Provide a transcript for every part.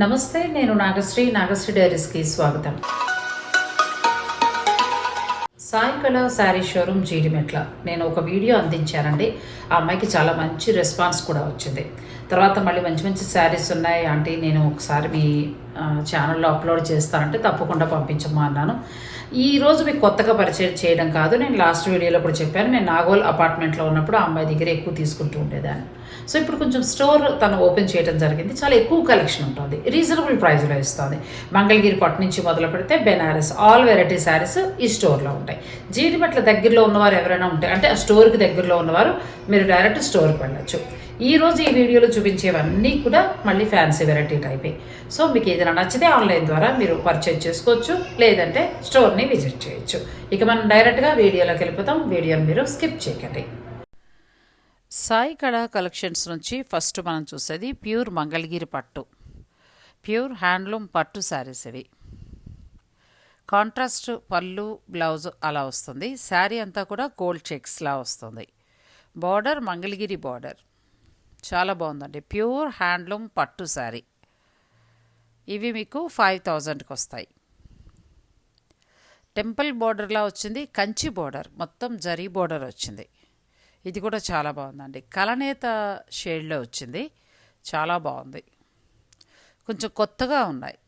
నమస్తే నేను నాగశ్రీ నాగశ్రీ డైరీస్కి స్వాగతం. సాయంకాల శారీ షోరూమ్ జీడిమెట్ల నేను ఒక వీడియో అందించానండి. ఆ అమ్మాయికి చాలా మంచి రెస్పాన్స్ కూడా వచ్చింది. తర్వాత మళ్ళీ మంచి మంచి శారీస్ ఉన్నాయి. ఆంటీ నేను ఒకసారి మీ ఛానల్లో అప్లోడ్ చేస్తానంటే తప్పకుండా పంపించమ్మా అన్నాను. ఈ రోజు మీకు కొత్తగా పరిచయం చేయడం కాదు నేను లాస్ట్ వీడియోలో కూడా చెప్పాను నేను నాగోల్ అపార్ట్మెంట్లో ఉన్నప్పుడు ఆ అమ్మాయి దగ్గర ఎక్కువ తీసుకుంటూ ఉండేదాన్ని. సో ఇప్పుడు కొంచెం స్టోర్ తను ఓపెన్ చేయడం జరిగింది చాలా ఎక్కువ కలెక్షన్ ఉంటుంది రీజనబుల్ ప్రైస్లో ఇస్తుంది. మంగళగిరి పట్టు నుంచి మొదలు పెడితే బెనారస్ ఆల్ వెరైటీ శారీస్ ఈ స్టోర్లో ఉంటాయి. జీడిమెట్ల దగ్గరలో ఉన్నవారు ఎవరైనా ఉంటే అంటే ఆ స్టోర్కి దగ్గరలో ఉన్నవారు మీరు డైరెక్ట్ స్టోర్కి వెళ్ళొచ్చు. ఈరోజు ఈ వీడియోలో చూపించేవన్నీ కూడా మళ్ళీ ఫ్యాన్సీ వెరైటీ టైపే సో మీకు ఏదైనా నచ్చితే ఆన్లైన్ ద్వారా మీరు పర్చేజ్ చేసుకోవచ్చు లేదంటే స్టోర్ని విజిట్ చేయొచ్చు. ఇక మనం డైరెక్ట్గా వీడియోలోకి వెళ్ళిపోతాం. వీడియోని మీరు స్కిప్ చేయకండి. సాయి కళ కలెక్షన్స్ నుంచి ఫస్ట్ మనం చూసేది ప్యూర్ మంగళగిరి పట్టు. ప్యూర్ హ్యాండ్లూమ్ పట్టు శారీస్ ఇవి. కాంట్రాస్ట్ పళ్ళు బ్లౌజ్ అలా వస్తుంది. శారీ అంతా కూడా గోల్డ్ చెక్స్లా వస్తుంది. బార్డర్ మంగళగిరి బార్డర్ చాలా బాగుందండి. ప్యూర్ హ్యాండ్లూమ్ పట్టు శారీ. ఇవి మీకు ఫైవ్ థౌజండ్కి వస్తాయి. టెంపుల్ బోర్డర్లా వచ్చింది. కంచి బోర్డర్. మొత్తం జరీ బోర్డర్ వచ్చింది. ఇది కూడా చాలా బాగుందండి. కలనేత షేడ్లో వచ్చింది. చాలా బాగుంది. కొంచెం కొత్తగా ఉన్నాయి.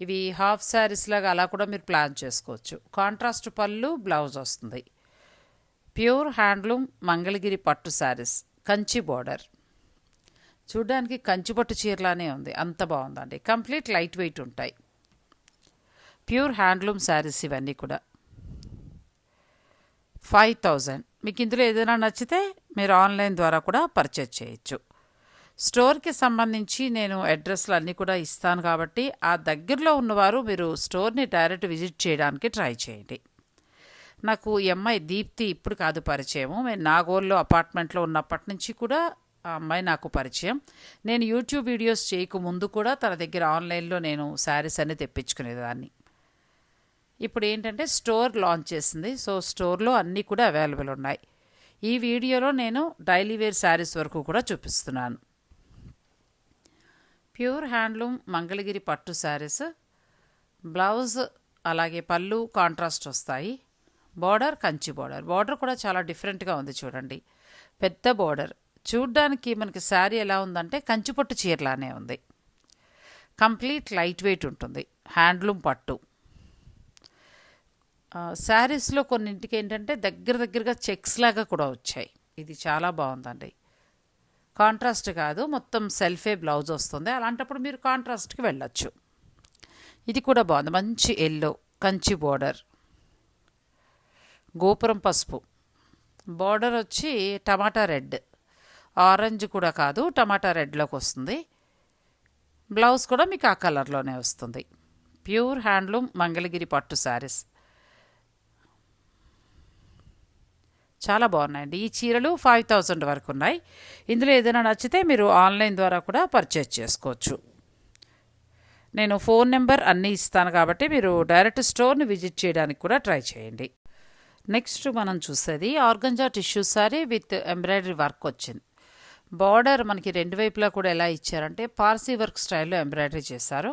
ఇవి హాఫ్ శారీస్ లాగా అలా కూడా మీరు ప్లాన్ చేసుకోవచ్చు. కాంట్రాస్ట్ పళ్ళు బ్లౌజ్ వస్తుంది. ప్యూర్ హ్యాండ్లూమ్ మంగళగిరి పట్టు శారీస్. కంచి బార్డర్. చూడ్డానికి కంచి పట్టు చీరలానే ఉంది. అంత బాగుందండి. కంప్లీట్ లైట్ వెయిట్ ఉంటాయి. ప్యూర్ హ్యాండ్లూమ్ శారీస్ ఇవన్నీ కూడా. Five thousand. మీకు ఇందులో ఏదైనా నచ్చితే మీరు ఆన్లైన్ ద్వారా కూడా పర్చేజ్ చేయొచ్చు. స్టోర్కి సంబంధించి నేను అడ్రస్లు అన్నీ కూడా ఇస్తాను కాబట్టి ఆ దగ్గరలో ఉన్నవారు మీరు స్టోర్ని డైరెక్ట్ విజిట్ చేయడానికి ట్రై చేయండి. నాకు ఈ అమ్మాయి దీప్తి ఇప్పుడు కాదు పరిచయము. మేము నాగోల్లో అపార్ట్మెంట్లో ఉన్నప్పటి నుంచి కూడా ఆ అమ్మాయి నాకు పరిచయం. నేను యూట్యూబ్ వీడియోస్ చేయక ముందు కూడా తన దగ్గర ఆన్లైన్లో నేను శారీస్ అన్ని తెప్పించుకునేదాన్ని. ఇప్పుడు ఏంటంటే స్టోర్ లాంచ్ చేసింది. సో స్టోర్లో అన్నీ కూడా అవైలబుల్ ఉన్నాయి. ఈ వీడియోలో నేను డైలీ వేర్ శారీస్ వరకు కూడా చూపిస్తున్నాను. ప్యూర్ హ్యాండ్లూమ్ మంగళగిరి పట్టు శారీస్ బ్లౌజ్ అలాగే పళ్ళు కాంట్రాస్ట్ వస్తాయి. Border Kanchi border. బార్డర్ కూడా చాలా డిఫరెంట్గా ఉంది చూడండి. పెద్ద బార్డర్. చూడ్డానికి మనకి శారీ ఎలా ఉందంటే కంచిపట్టు చీరలానే ఉంది. కంప్లీట్ లైట్ వెయిట్ ఉంటుంది. హ్యాండ్లూమ్ పట్టు. శారీస్లో కొన్నింటికి ఏంటంటే దగ్గర దగ్గరగా చెక్స్ లాగా కూడా వచ్చాయి. ఇది చాలా బాగుందండి. కాంట్రాస్ట్ కాదు మొత్తం సెల్ఫే బ్లౌజ్ వస్తుంది. అలాంటప్పుడు మీరు కాంట్రాస్ట్కి వెళ్ళొచ్చు. ఇది కూడా బాగుంది. మంచి ఎల్లో కంచి బోర్డర్. గోపురం పసుపు. బార్డర్ వచ్చి టమాటా రెడ్. ఆరెంజ్ కూడా కాదు టమాటా రెడ్లోకి వస్తుంది. బ్లౌజ్ కూడా మీకు ఆ కలర్లోనే వస్తుంది. ప్యూర్ హ్యాండ్లూమ్ మంగళగిరి పట్టు శారీస్ చాలా బాగున్నాయండి. ఈ చీరలు ఫైవ్ థౌజండ్ వరకు ఉన్నాయి. ఇందులో ఏదైనా నచ్చితే మీరు ఆన్లైన్ ద్వారా కూడా పర్చేజ్ చేసుకోవచ్చు. నేను ఫోన్ నెంబర్ అన్నీ ఇస్తాను కాబట్టి మీరు డైరెక్ట్ స్టోర్ని విజిట్ చేయడానికి కూడా ట్రై చేయండి. నెక్స్ట్ మనం చూసేది organza tissue saree with embroidery work వచ్చింది. బార్డర్ మనకి రెండు వైపులా కూడా ఎలా ఇచ్చారంటే పార్సీ వర్క్ స్టైల్లో ఎంబ్రాయిడరీ చేశారు.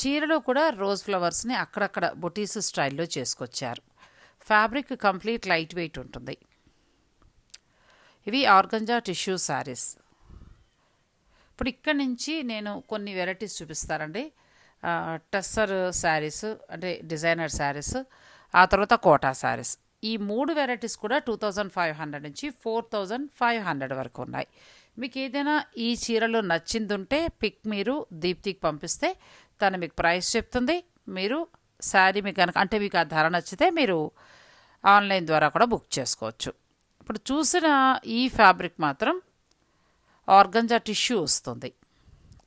చీరలో కూడా రోజ్ ఫ్లవర్స్ని అక్కడక్కడ బొటీస్ స్టైల్లో చేసుకొచ్చారు. ఫ్యాబ్రిక్ కంప్లీట్ లైట్ వెయిట్ ఉంటుంది. ఇవి ఆర్గంజా టిష్యూ శారీస్ ఇప్పుడు ఇక్కడ నుంచి నేను కొన్ని వెరైటీస్ చూపిస్తానండి. టెస్సర్ టస్సర్ శారీస్ అంటే డిజైనర్ శారీస్ ఆ తర్వాత కోటా శారీస్ ఈ మూడు వెరైటీస్ కూడా టూ థౌజండ్ ఫైవ్ హండ్రెడ్ నుంచి ఫోర్ థౌజండ్ ఫైవ్ హండ్రెడ్ వరకు ఉన్నాయి. మీకు ఏదైనా ఈ చీరలో నచ్చింది ఉంటే పిక్ మీరు దీప్తికి పంపిస్తే తను మీకు ప్రైస్ చెప్తుంది. మీరు శారీ మీకు కనుక అంటే మీకు ఆ ధర నచ్చితే మీరు ఆన్లైన్ ద్వారా కూడా బుక్ చేసుకోవచ్చు. ఇప్పుడు చూసిన ఈ ఫ్యాబ్రిక్ మాత్రం ఆర్గంజా టిష్యూ వస్తుంది.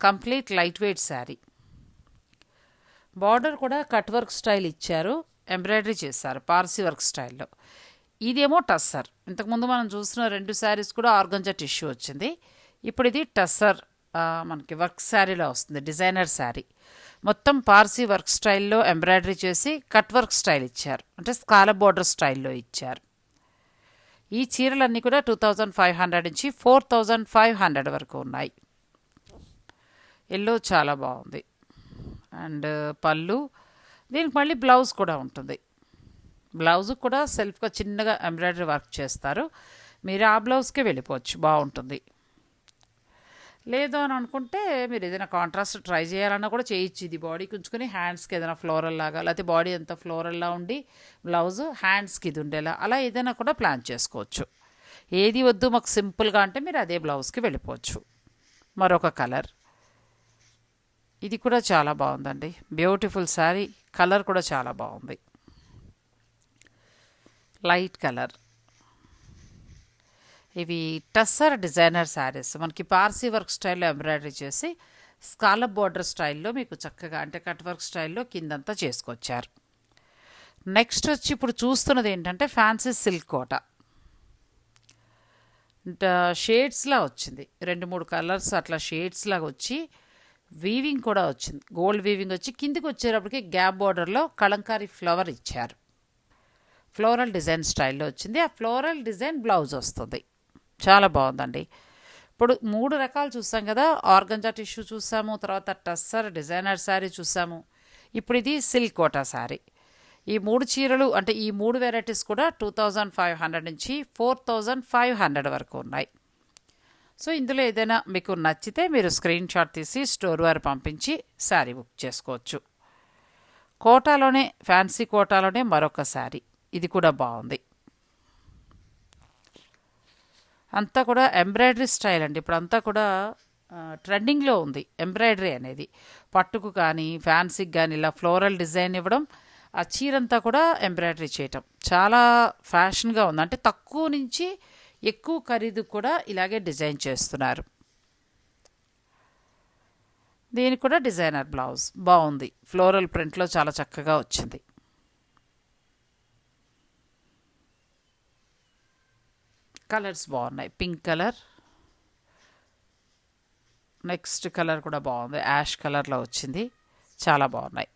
Complete light weight saree. Border కూడా కట్ వర్క్ స్టైల్ ఇచ్చారు. ఎంబ్రాయిడరీ చేశారు పార్సీ వర్క్ స్టైల్లో. ఇదేమో టస్సర్. ఇంతకుముందు మనం చూసిన రెండు శారీస్ కూడా ఆర్గంజా టిష్యూ వచ్చింది. ఇప్పుడు ఇది టస్సర్ మనకి వర్క్ శారీలో వస్తుంది డిజైనర్ శారీ. మొత్తం పార్సీ వర్క్ స్టైల్లో ఎంబ్రాయిడరీ చేసి కట్ వర్క్ స్టైల్ ఇచ్చారు. అంటే స్కాలప్ బార్డర్ స్టైల్లో ఇచ్చారు. ఈ చీరలన్నీ కూడా టూ థౌజండ్ ఫైవ్ హండ్రెడ్ నుంచి ఫోర్ థౌజండ్ ఫైవ్ హండ్రెడ్ వరకు ఉన్నాయి. ఎల్లో చాలా బాగుంది. అండ్ పళ్ళు దీనికి మళ్ళీ బ్లౌజ్ కూడా ఉంటుంది. బ్లౌజ్ కూడా సెల్ఫ్గా చిన్నగా ఎంబ్రాయిడరీ వర్క్ చేస్తారు. మీరు ఆ బ్లౌజ్కే వెళ్ళిపోవచ్చు. బాగుంటుంది. లేదు అని అనుకుంటే మీరు ఏదైనా కాంట్రాస్ట్ ట్రై చేయాలన్నా కూడా చేయొచ్చు. ఇది బాడీకి ఉంచుకొని హ్యాండ్స్కి ఏదైనా ఫ్లోరల్ లాగా లేకపోతే బాడీ అంతా ఫ్లోరల్లా ఉండి బ్లౌజ్ హ్యాండ్స్కి ఇది ఉండేలా అలా ఏదైనా కూడా ప్లాన్ చేసుకోవచ్చు. ఏది వద్దు మాకు సింపుల్గా అంటే మీరు అదే బ్లౌజ్కి వెళ్ళిపోవచ్చు. మరొక కలర్ ఇది కూడా చాలా బాగుందండి. బ్యూటిఫుల్ శారీ కలర్ కూడా చాలా బాగుంది. లైట్ కలర్ ఇవి టస్సర్ డిజైనర్ శారీస్ మనకి పార్సీ వర్క్ స్టైల్లో ఎంబ్రాయిడరీ చేసి స్కాలప్ బార్డర్ స్టైల్లో మీకు చక్కగా అంటే కట్ వర్క్ స్టైల్లో కిందంతా చేసుకొచ్చారు. నెక్స్ట్ వచ్చి ఇప్పుడు చూస్తున్నది ఏంటంటే ఫ్యాన్సీ సిల్క్ కోట. షేడ్స్లా వచ్చింది. రెండు మూడు కలర్స్ అట్లా షేడ్స్లాగా వచ్చి వీవింగ్ కూడా వచ్చింది. గోల్డ్ వీవింగ్ వచ్చి కిందికి వచ్చేటప్పటికి గ్యాప్ బార్డర్లో కలంకారీ ఫ్లవర్ ఇచ్చారు. ఫ్లోరల్ డిజైన్ స్టైల్లో వచ్చింది. ఆ ఫ్లోరల్ డిజైన్ బ్లౌజ్ వస్తుంది. చాలా బాగుందండి. ఇప్పుడు మూడు రకాలు చూసాం కదా. ఆర్గంజా టిష్యూ చూసాము తర్వాత టస్సర్ డిజైనర్ శారీ చూసాము. ఇప్పుడు ఇది సిల్క్ కోటా శారీ ఈ మూడు చీరలు అంటే ఈ మూడు వెరైటీస్ కూడా టూ థౌజండ్ ఫైవ్ హండ్రెడ్ నుంచి ఫోర్ థౌజండ్ ఫైవ్ హండ్రెడ్ వరకు ఉన్నాయి. సో ఇందులో ఏదైనా మీకు నచ్చితే మీరు స్క్రీన్ షాట్ తీసి స్టోర్ వారు పంపించి శారీ బుక్ చేసుకోవచ్చు. కోటాలోనే ఫ్యాన్సీ కోటాలోనే మరొక శారీ. ఇది కూడా బాగుంది. అంతా కూడా ఎంబ్రాయిడరీ స్టైల్ అండి. ఇప్పుడు అంతా కూడా ట్రెండింగ్లో ఉంది. ఎంబ్రాయిడరీ అనేది. పట్టుకు కానీ ఫ్యాన్సీకి కానీ ఇలా ఫ్లోరల్ డిజైన్ ఇవ్వడం ఆ చీరంతా కూడా ఎంబ్రాయిడరీ చేయటం. చాలా ఫ్యాషన్గా ఉంది. అంటే తక్కువ నుంచి ఎక్కువ ఖరీదు కూడా ఇలాగే డిజైన్ చేస్తున్నారు. దీని కూడా డిజైనర్ బ్లౌజ్ బాగుంది. ఫ్లోరల్ ప్రింట్లో చాలా చక్కగా వచ్చింది. కలర్స్ బాగున్నాయి. Pink colour. నెక్స్ట్ కలర్ కూడా బాగుంది. యాష్ కలర్లో వచ్చింది. చాలా బాగున్నాయి.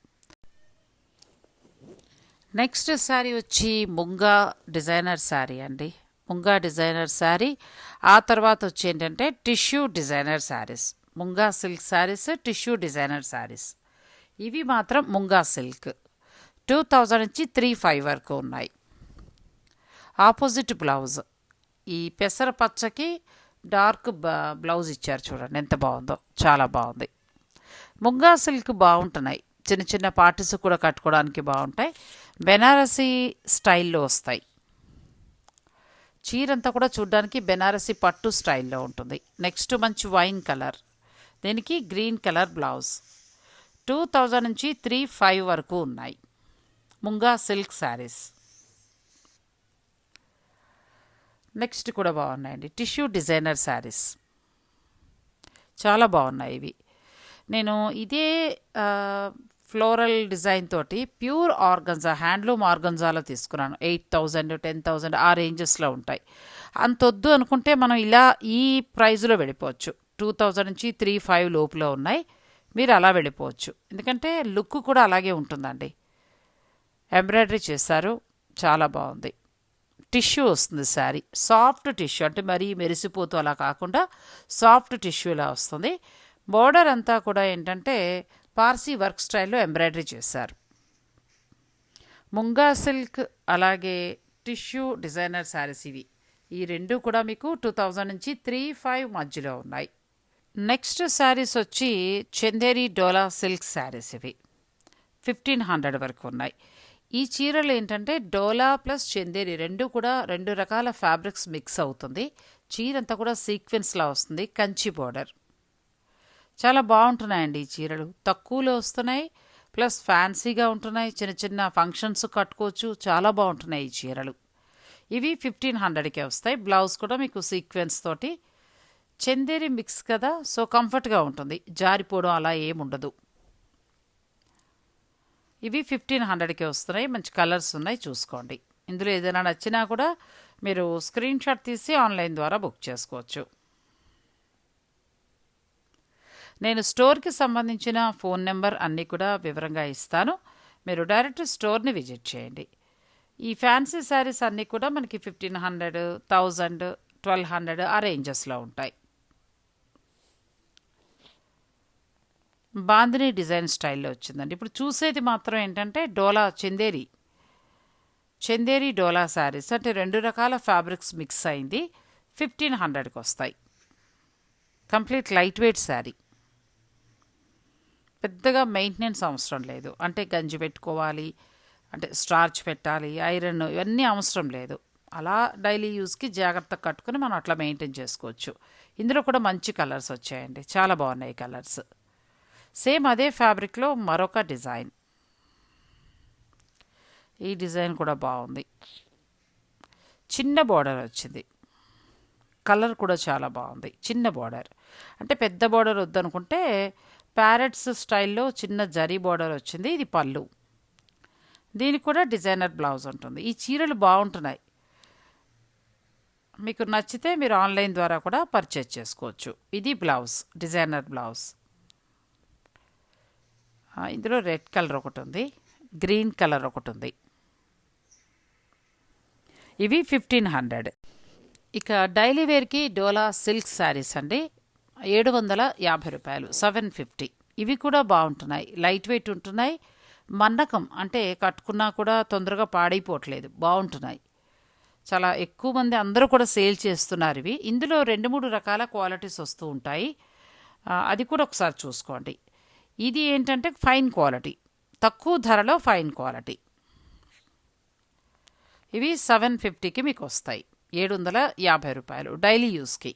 నెక్స్ట్ శారీ వచ్చి ముంగా డిజైనర్ శారీ అండి. ముంగా డిజైనర్ శారీ ఆ తర్వాత వచ్చి ఏంటంటే tissue designer sarees. Munga silk sarees tissue designer sarees. ఇవి మాత్రం ముంగా సిల్క్. టూ థౌజండ్ నుంచి త్రీ ఫైవ్ వరకు ఉన్నాయి. Opposite blouse. ఈ పెసర పచ్చకి డార్క్ బ్లౌజ్ ఇచ్చారు చూడండి ఎంత బాగుందో. చాలా బాగుంది. ముంగా సిల్క్ బాగుంటున్నాయి. చిన్న చిన్న పార్టీస్ కూడా కట్టుకోవడానికి బాగుంటాయి. బెనారసీ స్టైల్లో వస్తాయి. చీరంతా కూడా చూడడానికి బెనారసీ పట్టు స్టైల్లో ఉంటుంది. నెక్స్ట్ మంచి వైన్ కలర్. దీనికి green colour blouse. Two thousand నుంచి త్రీ ఫైవ్ వరకు ఉన్నాయి. ముంగా సిల్క్ శారీస్. నెక్స్ట్ కూడా బాగున్నాయండి. Tissue designer sarees. చాలా బాగున్నాయి ఇవి. నేను ఇదే ఫ్లోరల్ డిజైన్ తోటి ప్యూర్ ఆర్గన్జా హ్యాండ్లూమ్ ఆర్గన్జాలో తీసుకున్నాను. ఎయిట్ థౌజండ్ టెన్ థౌజండ్ ఆ రేంజెస్లో ఉంటాయి. అంతొద్దు అనుకుంటే మనం ఇలా ఈ ప్రైజ్లో వెళ్ళిపోవచ్చు. టూ థౌజండ్ నుంచి త్రీ ఫైవ్ లోపులో ఉన్నాయి. మీరు అలా వెళ్ళిపోవచ్చు. ఎందుకంటే లుక్ కూడా అలాగే ఉంటుందండి. ఎంబ్రాయిడరీ చేశారు. చాలా బాగుంది. టిష్యూ వస్తుంది శారీ. సాఫ్ట్ టిష్యూ అంటే మరీ మెరిసిపోతూ అలా కాకుండా సాఫ్ట్ టిష్యూలా వస్తుంది. బోర్డర్ అంతా కూడా ఏంటంటే పార్సీ వర్క్ స్టైల్లో ఎంబ్రాయిడరీ చేశారు. ముంగా సిల్క్ అలాగే టిష్యూ డిజైనర్ శారీస్ ఇవి. ఈ రెండు కూడా మీకు టూ థౌజండ్ నుంచి త్రీ ఫైవ్ మధ్యలో ఉన్నాయి. నెక్స్ట్ శారీస్ వచ్చి చందేరి డోలా సిల్క్ శారీస్ ఇవి. ఫిఫ్టీన్ హండ్రెడ్ వరకు ఉన్నాయి. ఈ చీరలు ఏంటంటే డోలా ప్లస్ చందేరి రెండు కూడా రెండు రకాల ఫ్యాబ్రిక్స్ మిక్స్ అవుతుంది. చీర అంతా కూడా సీక్వెన్స్లా వస్తుంది కంచి బోర్డర్. చాలా బాగుంటున్నాయండి ఈ చీరలు. తక్కువలో వస్తున్నాయి ప్లస్ ఫ్యాన్సీగా ఉంటున్నాయి చిన్న చిన్న ఫంక్షన్స్ కట్టుకోవచ్చు చాలా బాగుంటున్నాయి ఈ చీరలు. ఇవి ఫిఫ్టీన్ హండ్రెడ్కే వస్తాయి. బ్లౌజ్ కూడా మీకు సీక్వెన్స్ తోటి చందేరి మిక్స్ కదా సో కంఫర్ట్గా ఉంటుంది. జారిపోవడం అలా ఏముండదు ఇవి ఫిఫ్టీన్ హండ్రెడ్కే వస్తున్నాయి. మంచి కలర్స్ ఉన్నాయి చూసుకోండి. ఇందులో ఏదైనా నచ్చినా కూడా మీరు స్క్రీన్ షాట్ తీసి ఆన్లైన్ ద్వారా బుక్ చేసుకోవచ్చు. నేను స్టోర్కి సంబంధించిన ఫోన్ నెంబర్ అన్నీ కూడా వివరంగా ఇస్తాను. మీరు డైరెక్ట్ స్టోర్ని విజిట్ చేయండి. ఈ ఫ్యాన్సీ శారీస్ అన్నీ కూడా మనకి fifteen hundred thousand twelve hundred ఆ రేంజెస్లో ఉంటాయి. బాందిని డిజైన్ స్టైల్లో వచ్చిందండి. ఇప్పుడు చూసేది మాత్రం ఏంటంటే డోలా చందేరి. చందేరి డోలా శారీస్ అంటే రెండు రకాల ఫ్యాబ్రిక్స్ మిక్స్ అయింది. ఫిఫ్టీన్ హండ్రెడ్కి వస్తాయి. Complete light weight saree. పెద్దగా మెయింటెనెన్స్ అవసరం లేదు. అంటే గంజి పెట్టుకోవాలి అంటే స్టార్చ్ పెట్టాలి ఐరన్ ఇవన్నీ అవసరం లేదు. అలా డైలీ యూస్కి జాగ్రత్తగా కట్టుకుని మనం అట్లా మెయింటైన్ చేసుకోవచ్చు. ఇందులో కూడా మంచి కలర్స్ వచ్చాయండి. చాలా బాగున్నాయి కలర్స్. సేమ్ అదే ఫ్యాబ్రిక్లో మరొక డిజైన్. ఈ డిజైన్ కూడా బాగుంది. చిన్న బార్డర్ వచ్చింది. కలర్ కూడా చాలా బాగుంది. చిన్న బార్డర్. అంటే పెద్ద బార్డర్ వద్దనుకుంటే ప్యారెట్స్ స్టైల్లో చిన్న జరీ బార్డర్ వచ్చింది ఇది పళ్ళు. దీనికి కూడా డిజైనర్ బ్లౌజ్ ఉంటుంది. ఈ చీరలు బాగుంటున్నాయి. మీకు నచ్చితే మీరు ఆన్లైన్ ద్వారా కూడా పర్చేజ్ చేసుకోవచ్చు. ఇది బ్లౌజ్ డిజైనర్ బ్లౌజ్. ఇందులో రెడ్ కలర్ ఒకటి ఉంది గ్రీన్ కలర్ ఒకటి ఉంది. ఇవి ఫిఫ్టీన్ హండ్రెడ్. ఇక డైలీ వేర్కి డోలా సిల్క్ శారీస్ అండి. ఏడు వందల యాభై రూపాయలు సెవెన్ ఫిఫ్టీ. ఇవి కూడా బాగుంటున్నాయి. లైట్ వెయిట్ ఉంటున్నాయి. మన్నకం అంటే కట్టుకున్నా కూడా తొందరగా పాడైపోవట్లేదు. బాగుంటున్నాయి. చాలా ఎక్కువ మంది అందరూ కూడా సేల్ చేస్తున్నారు ఇవి. ఇందులో రెండు మూడు రకాల క్వాలిటీస్ వస్తూ ఉంటాయి. అది కూడా ఒకసారి చూసుకోండి. ఇది ఏంటంటే ఫైన్ క్వాలిటీ. తక్కువ ధరలో ఫైన్ క్వాలిటీ. ఇవి సెవెన్ ఫిఫ్టీకి మీకు వస్తాయి. ఏడు వందల యాభై రూపాయలు డైలీ యూస్కి.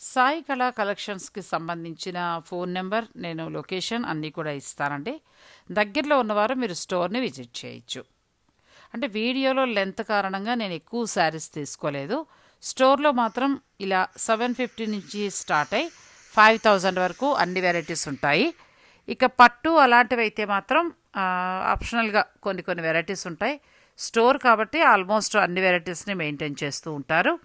సాయి కళా కలెక్షన్స్కి సంబంధించిన ఫోన్ నెంబర్ నేను లొకేషన్ అన్నీ కూడా ఇస్తానండి. దగ్గరలో ఉన్నవారు మీరు స్టోర్ని విజిట్ చేయొచ్చు. అంటే వీడియోలో లెంత్ కారణంగా నేను ఎక్కువ శారీస్ తీసుకోలేదు. స్టోర్లో మాత్రం ఇలా సెవెన్ ఫిఫ్టీ నుంచి స్టార్ట్ అయ్యి ఫైవ్ థౌజండ్ వరకు అన్ని వెరైటీస్ ఉంటాయి. ఇక పట్టు అలాంటివి అయితే మాత్రం ఆప్షనల్గా కొన్ని కొన్ని వెరైటీస్ ఉంటాయి. స్టోర్ కాబట్టి ఆల్మోస్ట్ అన్ని వెరైటీస్ని మెయింటైన్ చేస్తూ ఉంటారు.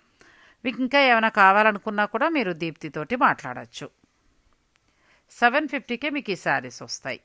మీకు ఇంకా ఏమైనా కావాలనుకున్నా కూడా మీరు దీప్తితోటి మాట్లాడచ్చు. సెవెన్ ఫిఫ్టీకే మీకు ఈ శారీస్ వస్తాయి.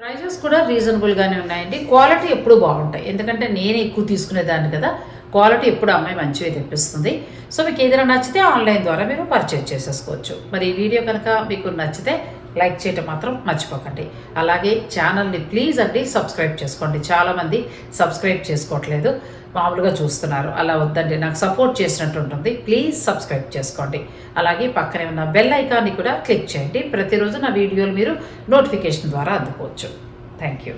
ప్రైజెస్ కూడా రీజనబుల్గానే ఉన్నాయండి. క్వాలిటీ ఎప్పుడు బాగుంటాయి. ఎందుకంటే నేను ఎక్కువ తీసుకునేదాన్ని కదా. క్వాలిటీ ఎప్పుడు అమ్మాయి మంచివి తెప్పిస్తుంది. సో మీకు ఏదైనా నచ్చితే ఆన్లైన్ ద్వారా మీరు పర్చేజ్ చేసేసుకోవచ్చు. మరి ఈ వీడియో కనుక మీకు నచ్చితే లైక్ చేయటం మాత్రం మర్చిపోకండి. అలాగే ఛానల్ని ప్లీజ్ అండి సబ్స్క్రైబ్ చేసుకోండి. చాలామంది సబ్స్క్రైబ్ చేసుకోవట్లేదు. మామూలుగా చూస్తున్నారు. అలా వద్దండి. నాకు సపోర్ట్ చేసినట్టు ఉంటుంది. ప్లీజ్ సబ్స్క్రైబ్ చేసుకోండి. అలాగే పక్కనే ఉన్న బెల్ ఐకాన్ని కూడా క్లిక్ చేయండి. ప్రతిరోజు నా వీడియోలు మీరు నోటిఫికేషన్ ద్వారా అందుకోవచ్చు. Thank you.